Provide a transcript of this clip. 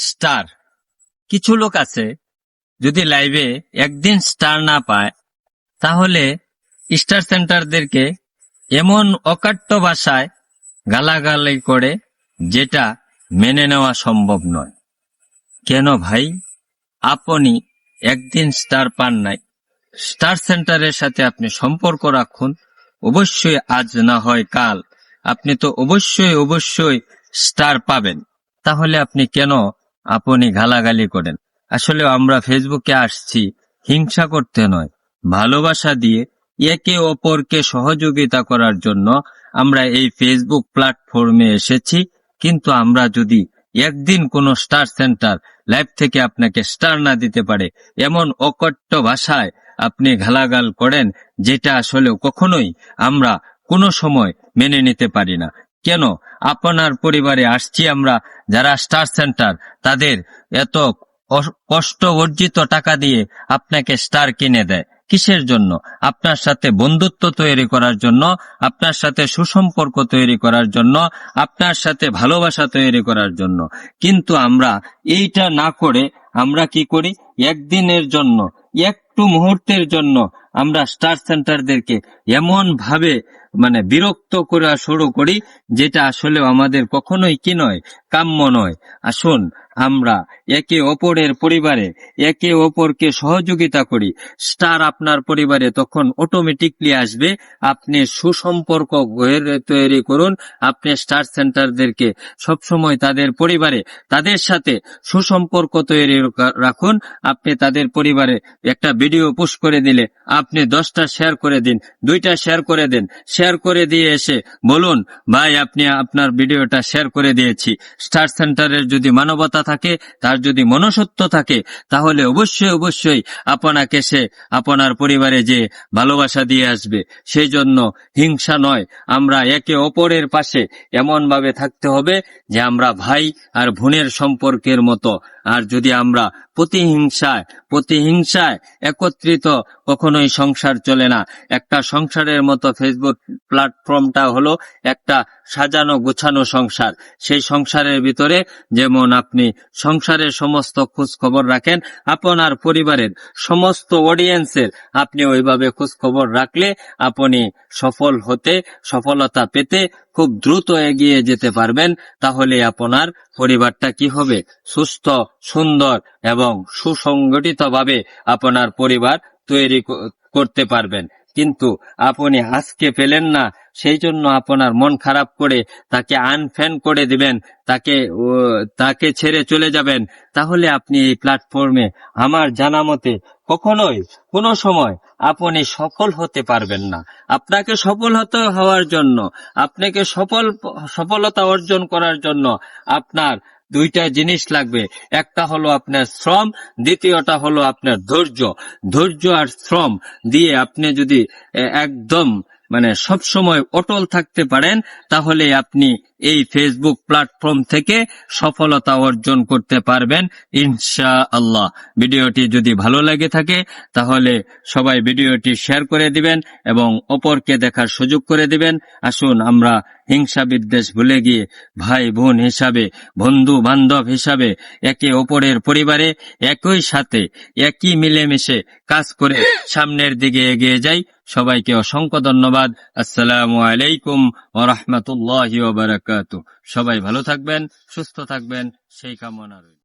Star. কিছু লোক আছে, যদি লাইভে একদিন স্টার না পায়, তাহলে স্টার সেন্টারদেরকে এমন অকাট্য ভাষায় গালাগালি করে যেটা মেনে নেওয়া সম্ভব নয়। কেন ভাই? আপনি একদিন স্টার পান নাই। স্টার সেন্টারের সাথে আপনি সম্পর্ক রাখুন। অবশ্যই আজ না হয় কাল। আপনি তো অবশ্যই অবশ্যই স্টার পাবেন। তাহলে আপনি কেন আপনি গালাগালি করেন। আসলে আমরা ফেসবুকে আসছি, হিংসা করতে নয়। ভালোবাসা দিয়ে একে অপরকে সহযোগিতা করার জন্য আমরা এই ফেসবুক প্ল্যাটফর্মে এসেছি, কিন্তু আমরা যদি একদিন কোন স্টার সেন্টার লাইভ থেকে আপনাকে স্টার না দিতে পারে, এমন অকট্য ভাষায় আপনি গালাগাল করেন, যেটা আসলে কখনোই আমরা কোনো সময় মেনে নিতে পারি না। কেন? আপনার পরিবারে আসছি আমরা, যারা স্টার সেন্টার তাদের এত কষ্ট অর্জিত টাকা দিয়ে আপনাকে স্টার কিনে দেয়। কিসের জন্য? আপনার সাথে বন্ধুত্ব তৈরি করার জন্য, আপনার সাথে সুসম্পর্ক তৈরি করার জন্য, আপনার সাথে ভালোবাসা তৈরি করার জন্য। কিন্তু আমরা এইটা না করে আমরা কি করি? একদিনের জন্য একটু মুহূর্তের জন্য আমরা স্টার সেন্টারদেরকে এমন ভাবে মানে বিরক্ত করা শুরু করি, যেটা আসলে আমাদের কখনোই কি নয়, কাম্য নয়। আসুন আমরা একে অপরের পরিবারে, একে অপরকে সহযোগিতা করি। স্টার আপনার পরিবারে তখন অটোমেটিকলি আসবে। আপনি সুসম্পর্ক তৈরি করুন। আপনি স্টার সেন্টারদেরকে সবসময় তাদের পরিবারে, তাদের সাথে সুসম্পর্ক তৈরি রাখুন। আপনি তাদের পরিবারে একটা ভিডিও পোস্ট করে দিলে আপনি দশটা শেয়ার করে দিন, দুইটা শেয়ার করে দেন। শেয়ার করে দিয়ে এসে বলুন, ভাই, আপনি আপনার ভিডিওটা শেয়ার করে দিয়েছি। স্টার সেন্টারের যদি মানবতা থাকে, তার যদি মনসত্ব থাকে, তাহলে অবশ্যই অবশ্যই আপনাকে সে আপনার পরিবারে যে ভালোবাসা দিয়ে আসবে সেই জন্য হিংসা নয়। আমরা একে অপরের পাশে এমন ভাবে থাকতে হবে যে আমরা ভাই আর বোনের সম্পর্কের মতো। আর যদি আমরা প্রতিহিংসায় প্রতিহিংসায় একত্রিত, কখনোই সংসার চলে না। একটা সংসারের মতো ফেসবুক প্ল্যাটফর্মটা হলো একটা সাজানো গোছানো সংসার। সেই সংসারের ভিতরে যেমন আপনি সংসারের সমস্ত খোঁজ খবর রাখেন আপনার পরিবারের সমস্ত অডিয়েন্সের আপনি ওইভাবে খোঁজ খবর রাখলে আপনি সফল হতে, সফলতা পেতে খুব দ্রুত এগিয়ে যেতে পারবেন। তাহলে আপনার পরিবারটা কি হবে? সুস্থ, সুন্দর এবং সুসংগঠিতভাবে আপনার পরিবার তৈরি করতে পারবেন। কিন্তু আপনি আজকে পেলেন না সেই জন্য আপনার মন খারাপ করে তাকে আনফ্যান করে দিবেন, তাকে তাকে ছেড়ে চলে যাবেন। তাহলে আপনি এই প্ল্যাটফর্মে আমার জানা মতে কখনোই কোনো সময় আপনি সফল হতে পারবেন না। আপনাকে সফল হতে হওয়ার জন্য, আপনাকে সফল, সফলতা অর্জন করার জন্য আপনার দুইটা জিনিস লাগবে। একটা হলো আপনার শ্রম, দ্বিতীয়টা হলো আপনার ধৈর্য। ধৈর্য আর শ্রম দিয়ে আপনি যদি একদম মানে সব সময় অটল থাকতে পারেন, তাহলে আপনি এই ফেসবুক প্ল্যাটফর্ম থেকে সফলতা অর্জন করতে পারবেন ইনশা আল্লাহ ভিডিওটি যদি ভালো লাগে থাকে, তাহলে সবাই ভিডিওটি শেয়ার করে দিবেন এবং অপরকে দেখার সুযোগ করে দিবেন। আসুন, আমরা হিংসা বিদ্বেষ ভুলে গিয়ে ভাই বোন হিসাবে, বন্ধু বান্ধব হিসাবে, একে অপরের পরিবারে একই সাথে, একই মিলেমিশে কাজ করে সামনের দিকে এগিয়ে যাই। সবাইকে অসংখ্য ধন্যবাদ। আসসালামু আলাইকুম ও রহমতুল্লাহ সবাই ভালো থাকবেন, সুস্থ থাকবেন, সেই কামনা রইল।